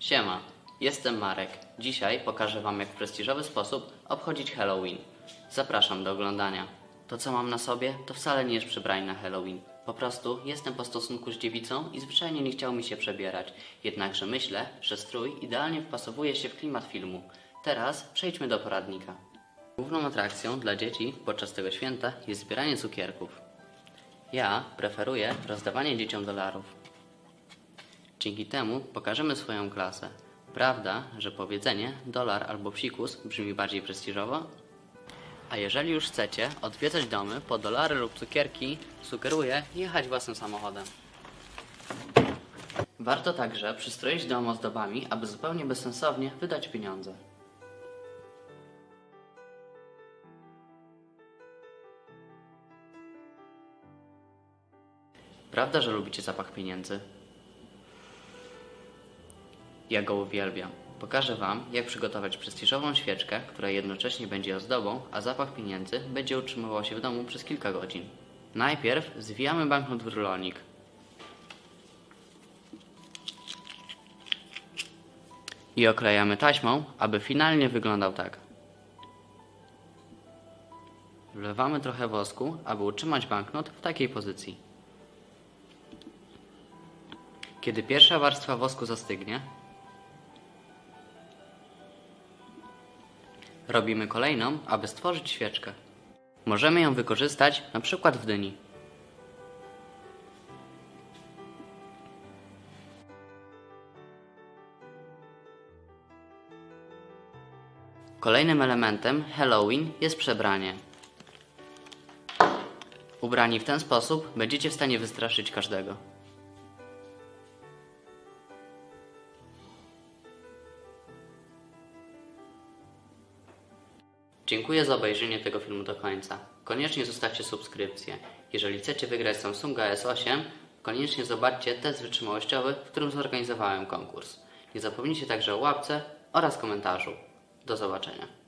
Siema, jestem Marek. Dzisiaj pokażę Wam, jak w prestiżowy sposób obchodzić Halloween. Zapraszam do oglądania. To, co mam na sobie, to wcale nie jest przebranie na Halloween. Po prostu jestem po stosunku z dziewicą i zwyczajnie nie chciał mi się przebierać. Jednakże myślę, że strój idealnie wpasowuje się w klimat filmu. Teraz przejdźmy do poradnika. Główną atrakcją dla dzieci podczas tego święta jest zbieranie cukierków. Ja preferuję rozdawanie dzieciom dolarów. Dzięki temu pokażemy swoją klasę. Prawda, że powiedzenie dolar albo psikus brzmi bardziej prestiżowo? A jeżeli już chcecie odwiedzać domy po dolary lub cukierki, sugeruję jechać własnym samochodem. Warto także przystroić dom ozdobami, aby zupełnie bezsensownie wydać pieniądze. Prawda, że lubicie zapach pieniędzy? Ja go uwielbiam. Pokażę Wam, jak przygotować prestiżową świeczkę, która jednocześnie będzie ozdobą, a zapach pieniędzy będzie utrzymywał się w domu przez kilka godzin. Najpierw zwijamy banknot w rulonik. I oklejamy taśmą, aby finalnie wyglądał tak. Wlewamy trochę wosku, aby utrzymać banknot w takiej pozycji. Kiedy pierwsza warstwa wosku zastygnie, robimy kolejną, aby stworzyć świeczkę. Możemy ją wykorzystać na przykład w dyni. Kolejnym elementem Halloween jest przebranie. Ubrani w ten sposób będziecie w stanie wystraszyć każdego. Dziękuję za obejrzenie tego filmu do końca. Koniecznie zostawcie subskrypcję. Jeżeli chcecie wygrać Samsunga S8, koniecznie zobaczcie test wytrzymałościowy, w którym zorganizowałem konkurs. Nie zapomnijcie także o łapce oraz komentarzu. Do zobaczenia.